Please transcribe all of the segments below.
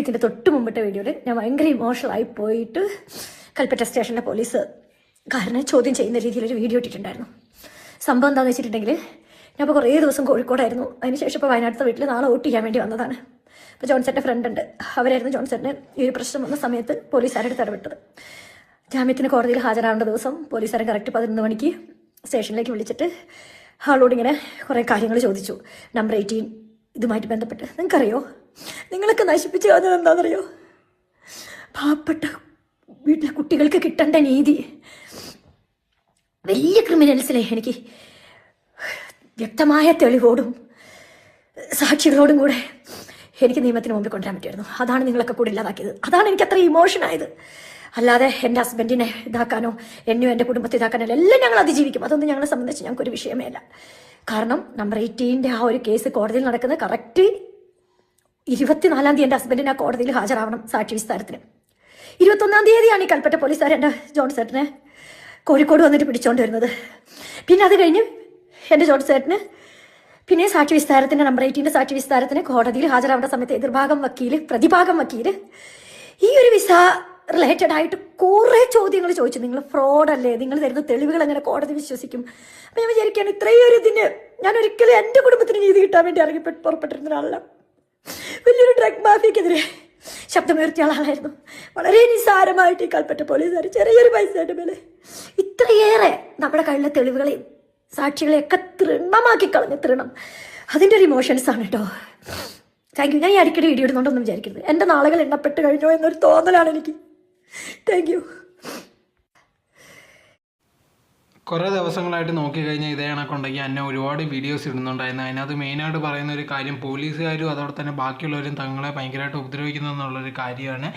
ഇതിന്റെ തൊട്ട് മുമ്പത്തെ വീഡിയോയിൽ ഞാൻ ഭയങ്കര ഇമോഷണലായി പോയിട്ട് കൽപ്പറ്റ സ്റ്റേഷനിലെ പോലീസ് കാരണം ചോദ്യം ചെയ്യുന്ന രീതിയിലൊരു വീഡിയോ ഇട്ടിട്ടുണ്ടായിരുന്നു. സംഭവം എന്താണെന്ന് വെച്ചിട്ടുണ്ടെങ്കിൽ ഞാൻ കുറേ ദിവസം കോഴിക്കോടായിരുന്നു. അതിനുശേഷം ഇപ്പോൾ വയനാട്ടിലെ വീട്ടിൽ നാളെ വോട്ട് ചെയ്യാൻ വേണ്ടി വന്നതാണ്. അപ്പോൾ ജോൺസന്റെ ഫ്രണ്ട് ഉണ്ട്. അവരായിരുന്നു ജോൺസറിന് ഈ ഒരു പ്രശ്നം വന്ന സമയത്ത് പോലീസുകാരുടെ ഇടപെട്ടത് ജാമ്യത്തിന് കോടതിയിൽ ഹാജരാകേണ്ട ദിവസം പോലീസുകാരൻ കറക്റ്റ് പതിനൊന്ന് മണിക്ക് സ്റ്റേഷനിലേക്ക് വിളിച്ചിട്ട് ആളോട് ഇങ്ങനെ കുറേ കാര്യങ്ങൾ ചോദിച്ചു. നമ്പർ എയ്റ്റീൻ ഇതുമായിട്ട് ബന്ധപ്പെട്ട്. നിങ്ങൾക്കറിയോ? നിങ്ങളൊക്കെ നശിപ്പിച്ചു കളഞ്ഞത് എന്താണെന്നറിയോ? പാവപ്പെട്ട വീട്ടിലെ കുട്ടികൾക്ക് കിട്ടേണ്ട നീതി. വലിയ ക്രിമിനൽസിലെ എനിക്ക് വ്യക്തമായ തെളിവോടും സാക്ഷികളോടും കൂടെ എനിക്ക് നിയമത്തിന് മുമ്പിൽ കൊണ്ടുവരാൻ പറ്റുമായിരുന്നു. അതാണ് നിങ്ങളൊക്കെ കൂടെ ഇല്ലാതാക്കിയത്. അതാണ് എനിക്ക് അത്ര ആയത്. അല്ലാതെ എന്റെ ഹസ്ബൻഡിനെ ഇതാക്കാനോ എന്നെയോ എന്റെ കുടുംബത്തെ ഇതാക്കാനോ എല്ലാം ഞങ്ങൾ അതിജീവിക്കും. അതൊന്നും ഞങ്ങളെ സംബന്ധിച്ച് ഞങ്ങൾക്കൊരു വിഷയമേ അല്ല. കാരണം നമ്പർ എയ്റ്റീന്റെ ആ ഒരു കേസ് കോടതിയിൽ നടക്കുന്നത് കറക്റ്റ് ഇരുപത്തിനാലാം തീയതി എന്റെ ഹസ്ബൻഡിന് ആ കോടതിയിൽ ഹാജരാവണം സാക്ഷി വിസ്താരത്തിന്. ഇരുപത്തൊന്നാം തീയതിയാണ് ഈ കൽപ്പറ്റ പോലീസുകാർ എന്റെ ജോൺസേട്ടനെ കോഴിക്കോട് വന്നിട്ട് പിടിച്ചോണ്ട് വരുന്നത്. പിന്നെ അത് കഴിഞ്ഞ് എന്റെ ജോൺസേട്ടന് പിന്നെ സാക്ഷി വിസ്താരത്തിന്റെ നമ്പർ എയ്റ്റീന്റെ സാക്ഷി വിസ്താരത്തിന് കോടതിയിൽ ഹാജരാവേണ്ട സമയത്ത് എതിർഭാഗം വക്കീൽ പ്രതിഭാഗം വക്കീൽ ഈ ഒരു വിസ റിലേറ്റഡ് ആയിട്ട് കുറേ ചോദ്യങ്ങൾ ചോദിച്ചു. നിങ്ങൾ ഫ്രോഡല്ലേ നിങ്ങൾ തരുന്ന തെളിവുകൾ എങ്ങനെ കോടതി വിശ്വസിക്കും? അപ്പം ഞാൻ വിചാരിക്കുകയാണ് ഇത്രയും ഒരു ഇതിന് ഞാൻ ഒരിക്കലും എന്റെ കുടുംബത്തിന് നീതി കിട്ടാൻ വേണ്ടി ഇറങ്ങി പുറപ്പെട്ടിരുന്ന ഒരാളല്ല. വലിയൊരു ഡ്രഗ് മാഫിയക്കെതിരെ ശബ്ദമുയർത്തിയ ആളായിരുന്നു. വളരെ നിസ്സാരമായിട്ട് ഈ കൽപ്പറ്റ പോലീസുകാർ ചെറിയൊരു പൈസയുടെ മേലെ ഇത്രയേറെ നമ്മുടെ കയ്യിലെ തെളിവുകളെയും സാക്ഷികളെയൊക്കെ തൃണമാക്കി കളഞ്ഞ് തൃണം. അതിന്റെ ഒരു ഇമോഷൻസ് ആണ് കേട്ടോ താങ്ക് യു ഞാൻ ഈ അടിക്കടി വീഡിയോ ഇടുന്നുണ്ടെന്ന് വിചാരിക്കരുത്. എന്റെ നാളുകൾ എണ്ണപ്പെട്ട് കഴിഞ്ഞോ എന്നൊരു തോന്നലാണ് എനിക്ക്. താങ്ക് യു കുറേ ദിവസങ്ങളായിട്ട് നോക്കിക്കഴിഞ്ഞാൽ ഇതേ കണക്കുണ്ടെങ്കിൽ എന്നെ ഒരുപാട് വീഡിയോസ് ഇടുന്നുണ്ടായിരുന്നു. അതിനകത്ത് മെയിനായിട്ട് പറയുന്ന ഒരു കാര്യം പോലീസുകാരും അതോടെ തന്നെ ബാക്കിയുള്ളവരും തങ്ങളെ ഭയങ്കരമായിട്ട് ഉപദ്രവിക്കുന്നു എന്നുള്ളൊരു കാര്യമാണ്.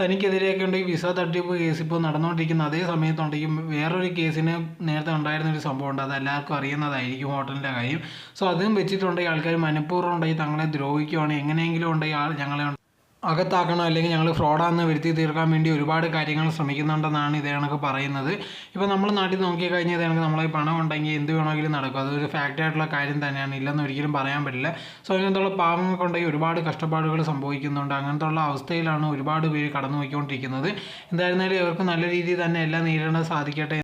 തനിക്കെതിരെയൊക്കെ ഉണ്ടെങ്കിൽ വിസ തട്ടിപ്പ് കേസ് ഇപ്പോൾ നടന്നുകൊണ്ടിരിക്കുന്ന അതേ സമയത്തുണ്ടെങ്കിൽ വേറൊരു കേസിന് നേരത്തെ ഉണ്ടായിരുന്ന ഒരു സംഭവം ഉണ്ട്. അത് എല്ലാവർക്കും അറിയുന്നതായിരിക്കും ഹോട്ടലിന്റെ കാര്യം. സോ അതും വെച്ചിട്ടുണ്ടെങ്കിൽ ആൾക്കാർ മനഃപൂർവം ഉണ്ടെങ്കിൽ തങ്ങളെ ദ്രോഹിക്കുകയാണ് എങ്ങനെയെങ്കിലും ഉണ്ടെങ്കിൽ ആൾ ഞങ്ങളെ അകത്താക്കണം അല്ലെങ്കിൽ ഞങ്ങൾ ഫ്രോഡാന്ന് വരുത്തി തീർക്കാൻ വേണ്ടി ഒരുപാട് കാര്യങ്ങൾ ശ്രമിക്കുന്നുണ്ടെന്നാണ് ഇതേ കണക്ക് പറയുന്നത്. ഇപ്പോൾ നമ്മൾ നാട്ടിൽ നോക്കിക്കഴിഞ്ഞാൽ ഇതേ കണക്ക് നമ്മളെ പണം ഉണ്ടെങ്കിൽ എന്ത് വേണമെങ്കിലും നടക്കും. അതൊരു ഫാക്റ്റ് ആയിട്ടുള്ള കാര്യം തന്നെയാണ്. ഇല്ലെന്ന് ഒരിക്കലും പറയാൻ പറ്റില്ല. സോ അങ്ങനത്തുള്ള പാവങ്ങൾക്കുണ്ടെങ്കിൽ ഒരുപാട് കഷ്ടപ്പാടുകൾ സംഭവിക്കുന്നുണ്ട്. അങ്ങനത്തെ ഉള്ള അവസ്ഥയിലാണ് ഒരുപാട് പേര് കടന്നു പോയിക്കൊണ്ടിരിക്കുന്നത് എന്തായിരുന്നാലും ഇവർക്ക് നല്ല രീതിയിൽ തന്നെ എല്ലാം നേരിടാൻ സാധിക്കട്ടെ